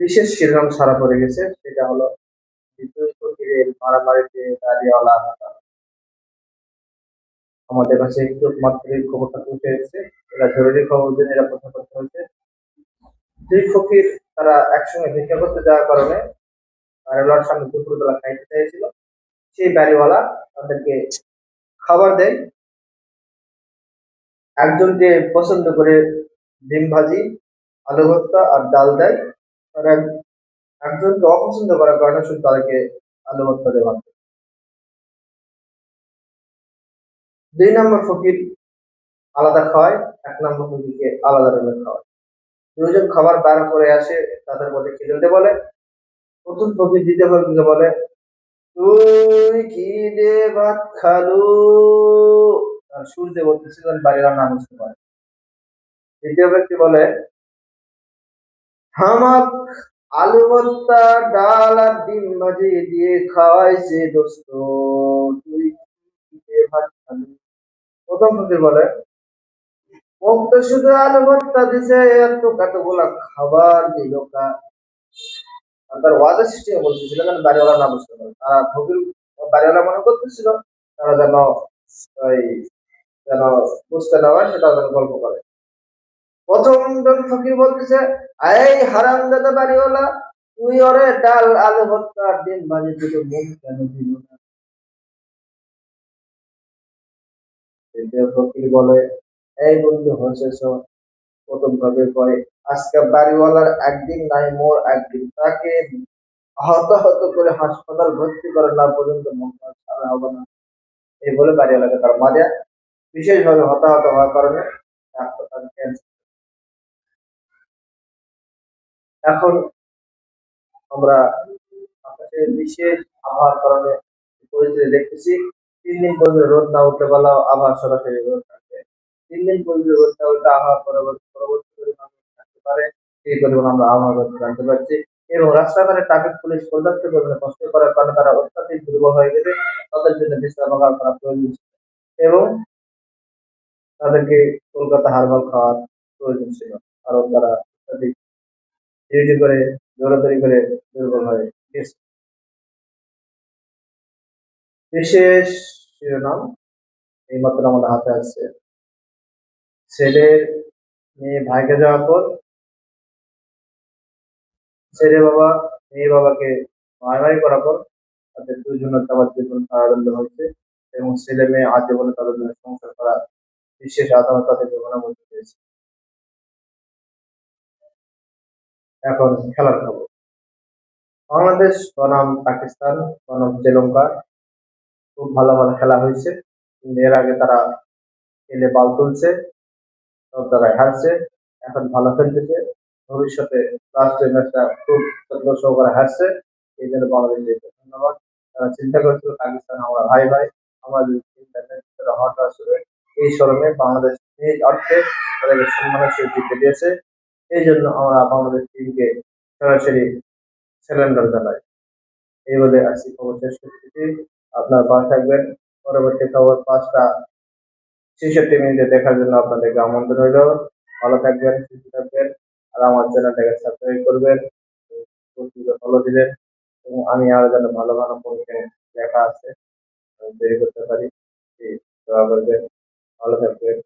বিশেষ শিরোনাম ছাড়া পড়ে গেছে, সেটা হলো মারামারিতে আমাদের কাছে একটু খবরটা পৌঁছে এসেছে এরা জরুরি খবর দিয়ে নিরাপত্তা করতে হয়েছে। দুই ফকির তারা একসঙ্গে ভিক্ষা করতে যাওয়ার কারণে বাড়িওয়ালার সামনে দুপুরবেলা খাইতে চাইছিল। সেই বাড়িওয়ালা তাদেরকে খাবার দেয়। একজনকে পছন্দ করে ডিম ভাজি, আলু ভর্তা আর ডাল দেয়। একজনকে অপছন্দ করার কারণে শুধু তাদেরকে। দুই নম্বর ফকির আলাদা খাওয়ায় এক নম্বর ফকিরকে আলাদা রকমের খাওয়ায়। দুজন খাবার বার করে আসে, তাদের মধ্যে খেলতে বলে? প্রথম ফকির দ্বিতীয় ফকিরকে বলে, তুই কি দে ভাত খালু? সূর্যে বলতেছিলেন বাড়ির না বুঝতে পারে দ্বিতীয় ব্যক্তি বলে হামাক আলু ভর্তা ডাল আর ডিম ভাজি দিয়ে খাওয়াইছে দোস্ত। তুই প্রথম ফকির বলে ওক তো শুধু আলু ভর্তা দিছে, এত কতগুলা খাবার দিল কা তার ওয়াদা সৃষ্টি বলতেছিল যেন বাড়িওয়ালা না বুঝতে পারে। তারা ফকির বাড়িওয়ালা মনে করতেছিল, তারা যেন, ওই, যেন বুঝতে না হয় সেটা যেন গল্প করে। প্রথম জন ফকির বলতেছে, এই হারাম দাদা বাড়িওয়ালা, তুই ওরে ডাল আলু আর ডিম ভাজি দিতে মুখ কেন দিল না? ফকির বলে, এই বন্ধু হসেছ। প্রথম ভাবে কয়, আজকে বাড়িওয়ালার একদিন নাই, মোর একদিন তাকে হতাহত করে হাসপাতাল ভর্তি করে না পর্যন্ত মন ছাড়া হবে না। এই বলে বাড়িওয়ালাকে তার মারে বিশেষভাবে হতাহত হওয়ার কারণে হাসপাতাল ক্যান্সার এখন আমরা আকাশের বিশেষ আবহাওয়ার কারণে পরিস্থিতি দেখতেছি। তিন দিন পর্যন্ত রোদ না উঠলে বলা আবহাওয়া সরাসরি রোদ থাকবে। তিন দিন পর্যন্ত রোদ না উঠলে আবহাওয়া পরবর্তী পরবর্তী পরিমাণ থাকতে পারে। সেই পরিমাণ আমরা আবহাওয়া জানতে পারছি। এবং রাস্তাঘাটে ট্রাফিক পুলিশ পর্যাপ্ত পরিমাণে কষ্ট করার কারণে তারা অত্যাধিক দুর্বল হয়ে গেছে। তাদের জন্য বিশ্রাম করা প্রয়োজন ছিল। এবং তাদেরকে কলকাতা হারবাল খাওয়ার প্রয়োজন ছিল। কারণ তারা ডিউটি করে দৌড়াদৌড়ি করে দুর্বল হয়ে। বিশেষ শিরোনাম এই মাত্র আমাদের হাতে আছে। ছেলের মেয়ে, ভাইকে যাওয়ার পর ছেলে বাবা, মেয়ে বাবাকে মারামারি করার পর তাদের দুজনের আবার জীবন কারাদণ্ড হয়েছে এবং ছেলে মেয়ে আজীবনে তাদের জন্য সংসার করা বিশেষ আদালত তাদের অনুমতি দিয়েছে এখন খেলার খবর। বাংলাদেশ, বনাম, পাকিস্তান, বনাম, শ্রীলঙ্কা খুব ভালো ভালো খেলা হয়েছে। এর আগে তারা খেলে বল তুলছে, সব জায়গায় হারছে, এখন ভালো খেলতেছে। ভবিষ্যতে লাস্ট ম্যাচটা খুব যত্ন সহকারে হারছে, এই জন্য বাংলাদেশ ধন্যবাদ। তারা চিন্তা করেছিল, পাকিস্তান আমরা ভাই ভাই আমাদের চিন্তা হট আসবে এই স্মরণে বাংলাদেশ নিজ অর্থে তাদেরকে সম্মানের সহিত জিতে দিয়েছে। এই জন্য আমরা বাংলাদেশ টিমকে সরাসরি স্যালেন্ডার জানাই। এই বলে আজকে খবর শেষ করতেছি। আপনার ভালো থাকবেন। পরবর্তী খবর পাঁচটা ছেষট্টি মিনিটে দেখার জন্য আপনাদেরকে আমন্ত্রণ রইল। ভালো থাকবেন, সুস্থ থাকবেন, আর আমার চ্যানেলটাকে সাবস্ক্রাইব করবেন ফলো দিবেন, এবং আমি আরও যেন ভালো ভালো কন্টেন্ট দেখা আছে তৈরি করতে পারি করবেন। ভালো থাকবেন।